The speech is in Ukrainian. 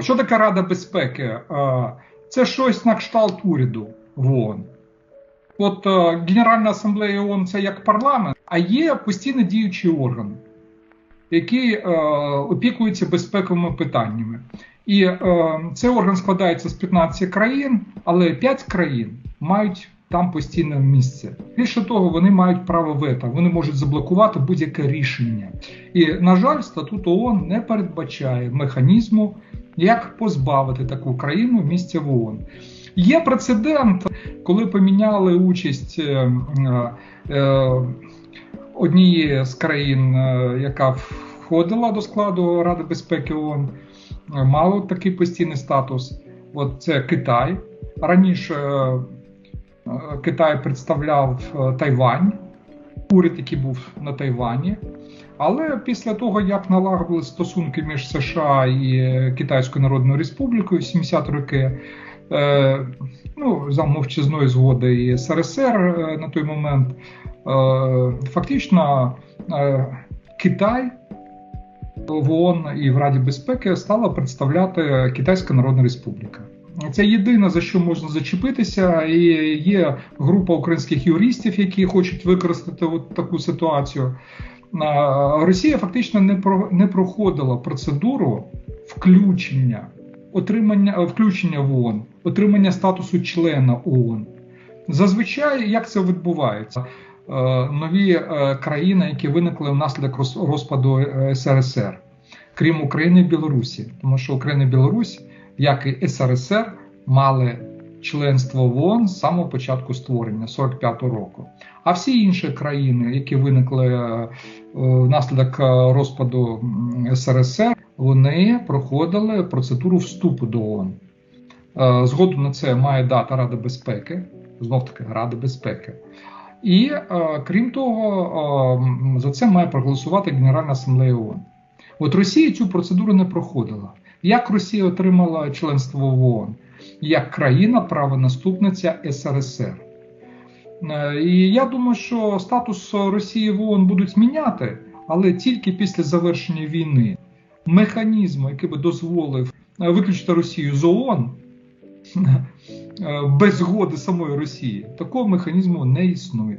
Що таке Рада безпеки? Е, це щось на кшталт уряду в ООН. От е, Генеральна асамблея ООН це як парламент, а є постійно діючий орган, який е, опікується безпековими питаннями. І цей орган складається з 15 країн, але 5 країн мають там постійне місце. Більше того, вони мають право вето, вони можуть заблокувати будь-яке рішення. І, на жаль, статут ООН не передбачає механізму, як позбавити таку країну місця в ООН. Є прецедент, коли поміняли участь е, е, однієї з країн, е, яка входила до складу Ради безпеки ООН, мало такий постійний статус. От це Китай. Раніше Китай представляв Тайвань, уряд, який був на Тайвані. Але після того, як налагодили стосунки між США і Китайською Народною Республікою в 70-ті роки, е, ну, за мовчазної згоди і СРСР е, на той момент, е, фактично Китай в ООН і в Раді безпеки стала представляти Китайська Народна Республіка. Це єдине за що можна зачепитися, і є група українських юристів, які хочуть використати от таку ситуацію. Росія фактично не про не проходила процедуру включення, отримання включення в ООН, отримання статусу члена ООН. Зазвичай як це відбувається? Е, нові е, країни, які виникли внаслідок розпаду е, СРСР, крім України і Білорусі, тому що Україна і Білорусь, як і СРСР, мали членство в ООН з самого початку створення 45-го року. А всі інші країни, які виникли е, внаслідок е, розпаду СРСР, вони проходили процедуру вступу до ООН. Е, згоду на це має дата Рада безпеки, знов таки Рада безпеки. І крім того, за це має проголосувати Генеральна асамблея ООН. От Росія цю процедуру не проходила. Як Росія отримала членство в ООН? як країна правонаступниця СРСР. Е, і я думаю, що статус Росії в ООН будуть зміняти, але тільки після завершення війни. Механізму, який би дозволив е, виключити Росію з ООН е, без згоди самої Росії, такого механізму не існує.